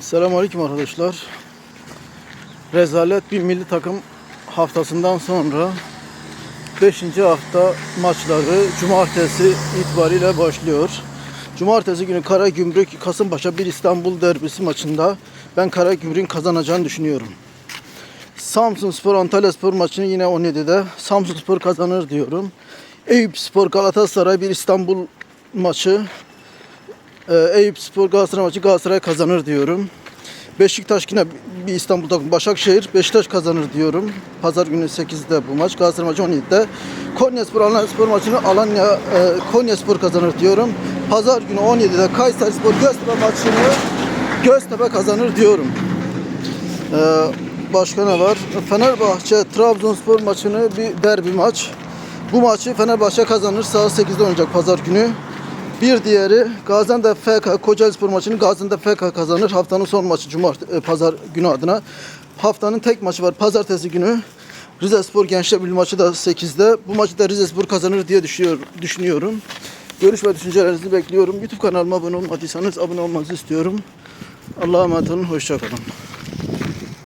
Selamünaleyküm arkadaşlar. Rezalet bir milli takım haftasından sonra 5. hafta maçları cumartesi itibariyle başlıyor. Cumartesi günü Karagümrük Kasımpaşa bir İstanbul derbisi maçında ben Karagümrük'ün kazanacağını düşünüyorum. Samsun Spor Antalya Spor maçını yine 17'de Samsun Spor kazanır diyorum. Eyüp Spor Galatasaray bir İstanbul maçı ee, Eyüp Spor Galatasaray maçı Galatasaray kazanır diyorum. Beşiktaş yine bir İstanbul takımı Başakşehir Beşiktaş kazanır diyorum. Pazar günü 8'de bu maç. Galatasaray maçı 17'de. Konya Spor Alanya Spor maçını Alanya e, Konya Spor kazanır diyorum. Pazar günü 17'de Kayseri Spor Göztepe maçını Göztepe kazanır diyorum. Ee, başka ne var? Fenerbahçe Trabzonspor maçını bir derbi maç. Bu maçı Fenerbahçe kazanır. Saat 8'de oynayacak pazar günü. Bir diğeri Gaziantep FK Kocaeli Spor maçını Gaziantep FK kazanır. Haftanın son maçı Cumart e, pazar günü adına. Haftanın tek maçı var pazartesi günü. Rize Spor Gençler maçı da 8'de. Bu maçı da Rize Spor kazanır diye düşünüyor, düşünüyorum. Görüş ve düşüncelerinizi bekliyorum. YouTube kanalıma abone olmadıysanız abone olmanızı istiyorum. Allah'a emanet olun. Hoşçakalın.